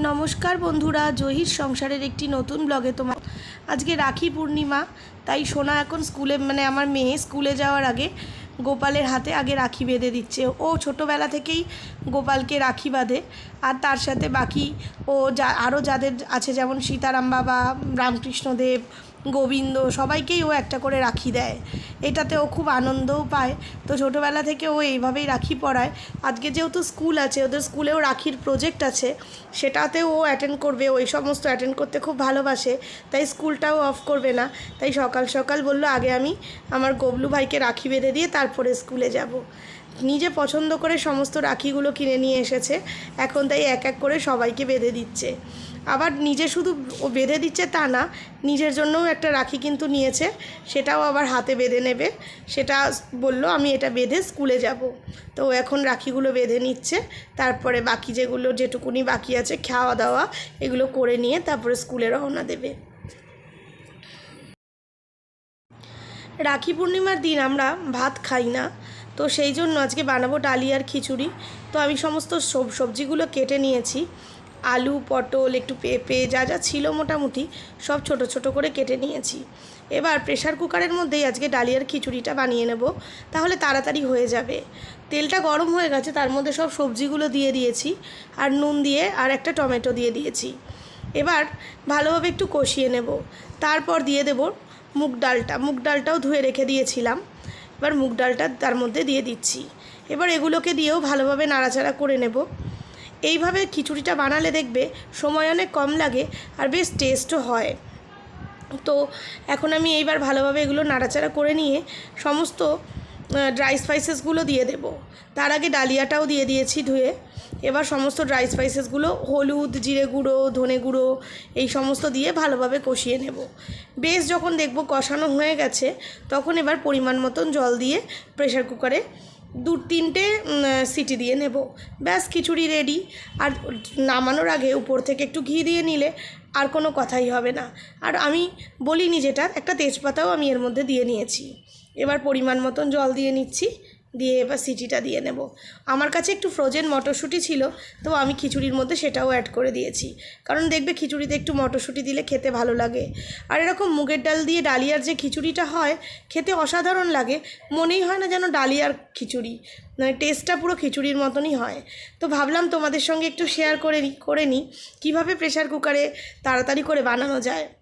নমস্কার বন্ধুরা, জহির সংসারের একটি নতুন ব্লগে তোমার আজকে রাখি পূর্ণিমা, তাই সোনা এখন স্কুলে মানে আমার মেয়ে স্কুলে যাওয়ার আগে গোপালের হাতে আগে রাখি বেঁধে দিচ্ছে। ও ছোটোবেলা থেকেই গোপালকে রাখি বাঁধে, আর তার সাথে বাকি ও যা আরও যাদের আছে যেমন সীতারাম বাবা, রামকৃষ্ণদেব গোবিন্দ সবাইকেই ও একটা করে রাখি দেয়। এটাতে ও খুব আনন্দও পায়। তো ছোটোবেলা থেকে ও এইভাবেই রাখি পড়ায়। আজকে যেহেতু স্কুল আছে, ওদের স্কুলেও রাখির প্রজেক্ট আছে, সেটাতেও ও অ্যাটেন্ড করবে। ওই সমস্ত অ্যাটেন্ড করতে খুব ভালোবাসে। তাই স্কুলটাও অফ করবে না। তাই সকাল সকাল বলল, আগে আমি আমার গবলু ভাইকে রাখি বেঁধে দিয়ে তারপরে স্কুলে যাব। নিজে পছন্দ করে সমস্ত রাখিগুলো কিনে নিয়ে এসেছে। এখন তাই এক এক করে সবাইকে বেঁধে দিচ্ছে। আবার নিজে শুধু ও বেঁধে দিচ্ছে তা না, নিজের জন্যও একটা রাখি কিন্তু নিয়েছে, সেটাও আবার হাতে বেঁধে নেবে। সেটা বলল, আমি এটা বেঁধে স্কুলে যাব। তো এখন রাখিগুলো বেঁধে নিচ্ছে। তারপরে বাকি যেগুলো যেটুকুনি বাকি আছে খাওয়া দাওয়া এগুলো করে নিয়ে তারপরে স্কুলে রওনা দেবে। রাখি পূর্ণিমার দিন আমরা ভাত খাই না। তো সেই জন্য আজকে বানাবো ডালিয়ার খিচুড়ি। তো আমি সমস্ত সব সবজিগুলো কেটে নিয়েছি। আলু, পটল, একটু পেঁপে, যা যা ছিল মোটামুটি, সব ছোট ছোট করে কেটে নিয়েছি। এবার প্রেশার কুকারের মধ্যেই আজকে ডালিয়ার খিচুড়িটা বানিয়ে নেব। তাহলে তাড়াতাড়ি হয়ে যাবে। তেলটা গরম হয়ে গেছে, তার মধ্যে সব সবজিগুলো দিয়ে দিয়েছি। আর নুন দিয়ে আর একটা টমেটো দিয়ে দিয়েছি। এবার ভালোভাবে একটু কষিয়ে নেব। তারপর দিয়ে দেব মুগ ডালটা। মুগ ডালটাও ধুয়ে রেখে দিয়েছিলাম। এবার মুগ ডালটা তার মধ্যে দিয়ে দিচ্ছি। এবার এগুলোকে দিয়েও ভালোভাবে নাড়াচাড়া করে নেব। এইভাবে খিচুড়িটা বানালে দেখবে সময় অনেক কম লাগে আর বেশ টেস্টও হয়। তো এখন আমি এইবার ভালোভাবে এগুলো নাড়াচাড়া করে নিয়ে সমস্ত ড্রাই স্পাইসেসগুলো দিয়ে দেব। তার আগে ডালিয়াটাও দিয়ে দিয়েছি ধুয়ে। এবার সমস্ত ড্রাই স্পাইসেসগুলো হলুদ, জিরে গুঁড়ো, ধনে গুঁড়ো, এই সমস্ত দিয়ে ভালোভাবে কষিয়ে নেব। বেশ যখন দেখব কষানো হয়ে গেছে, তখন এবার পরিমাণ মতন জল দিয়ে প্রেশার কুকারে দু তিনটে সিটি দিয়ে নেব। ব্যাস, খিচুড়ি রেডি আর নামানোর আগে উপর থেকে একটু ঘি দিয়ে নিলে আর কোনো কথাই হবে না। আর আমি বলিনি যেটা, একটা তেজপাতাও আমি এর মধ্যে দিয়ে নিয়েছি। এবার পরিমাণ মতন জল দিয়ে নিচ্ছি, দিয়ে এবার সিটিটা দিয়ে নেব। আমার কাছে একটু ফ্রোজেন মটরশুঁটি ছিল, তো আমি খিচুড়ির মধ্যে সেটাও অ্যাড করে দিয়েছি। কারণ দেখবে খিচুড়িতে একটু মটরশুঁটি দিলে খেতে ভালো লাগে। আর এরকম মুগের ডাল দিয়ে ডালিয়ার যে খিচুড়িটা হয়, খেতে অসাধারণ লাগে। মনেই হয় না যেন ডালিয়ার খিচুড়ি। মানে টেস্টটা পুরো খিচুড়ির মতনই হয়। তো ভাবলাম তোমাদের সঙ্গে একটু শেয়ার করে নিই করে নিই কীভাবে প্রেশার কুকারে তাড়াতাড়ি করে বানানো যায়?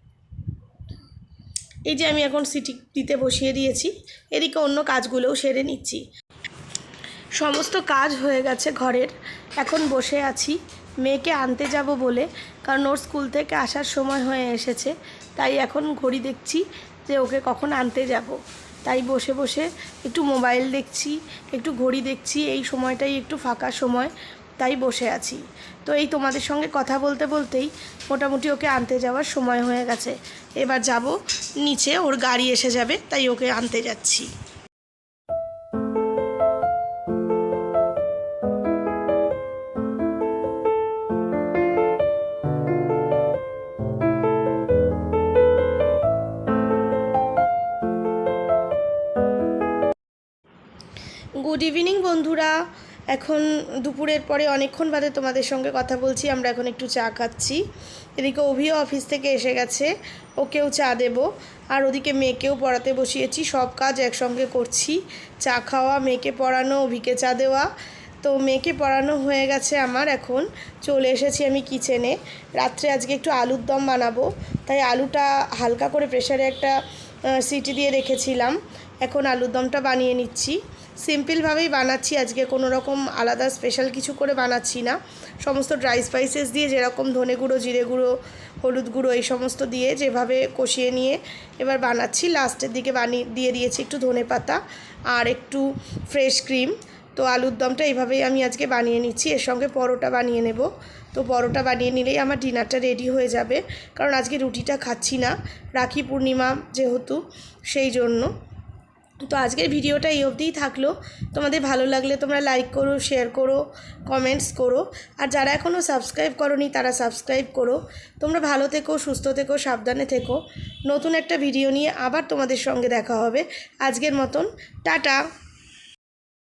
এই যে আমি এখন সিটি দিতে বসিয়ে দিয়েছি। এদিকে অন্য কাজগুলোও সেরে নিচ্ছি। সমস্ত কাজ হয়ে গেছে ঘরের। এখন বসে আছি। মেয়েকে আনতে যাব বলে, কারণ ওর স্কুল থেকে আসার সময় হয়ে এসেছে। তাই এখন ঘড়ি দেখছি যে ওকে কখন আনতে যাব। তাই বসে বসে একটু মোবাইল দেখছি, একটু ঘড়ি দেখছি। এই সময়টাই একটু ফাঁকা সময়। তাই বসে আছি। তো এই তোমাদের সঙ্গে কথা বলতে বলতেই মোটামুটি ওকে আনতে যাওয়ার সময় হয়ে গেছে। এবার যাব নিচে, ওর গাড়ি এসে যাবে, তাই ওকে আনতে যাচ্ছি। গুড ইভিনিং বন্ধুরা। এখন দুপুরের পরে অনেকক্ষণ বাদে তোমাদের সঙ্গে কথা বলছি, আমরা এখন একটু চা খাচ্ছি। এদিকে অভিও অফিস থেকে এসে গেছে, ওকেও চা দেব। আর ওদিকে মেয়েকেও পড়াতে বসিয়েছি, সব কাজ একসঙ্গে করছি। চা খাওয়া, মেয়েকে পড়ানো, অভিকে চা দেওয়া। তো মেয়েকে পড়ানো হয়ে গেছে আমার এখন, চলে এসেছি আমি কিচেনে। রাত্রে আজকে একটু আলুর দম বানাবো, তাই আলুটা হালকা করে প্রেশারে একটা সিটি দিয়ে রেখেছিলাম। এখন আলুর দমটা বানিয়ে নিচ্ছি। সিম্পলভাবেই বানাচ্ছি। আজকে কোনো রকম আলাদা স্পেশাল কিছু করে বানাচ্ছি না। সমস্ত ড্রাই স্পাইসেস দিয়ে যেরকম ধনে গুঁড়ো, জিরে গুঁড়ো, হলুদ গুঁড়ো এই সমস্ত দিয়ে যেভাবে কষিয়ে নিয়ে এবার বানাচ্ছি। লাস্টের দিকে বানিয়ে, দিয়ে দিয়েছি একটু ধনে পাতা আর একটু ফ্রেশ ক্রিম তো আলুর দমটা এইভাবেই আমি আজকে বানিয়ে নিচ্ছি। এর সঙ্গে পরোটা বানিয়ে নেব। তো পরোটা বানিয়ে নিলেই আমার ডিনারটা রেডি হয়ে যাবে। কারণ আজকে রুটিটা খাচ্ছি না। রাখি পূর্ণিমা যেহেতু, সেই জন্য। তো আজকের ভিডিওটা এই অবধিই থাকল। তোমাদের ভালো লাগলে তোমরা লাইক করো শেয়ার করো কমেন্টস করো। আর যারা এখনও সাবস্ক্রাইব করনি, তারা সাবস্ক্রাইব করো। তোমরা ভালো থেকো, সুস্থ থেকো, সাবধানে থেকো। নতুন একটা ভিডিও নিয়ে আবার তোমাদের সঙ্গে দেখা হবে। আজকের মতন, টাটা!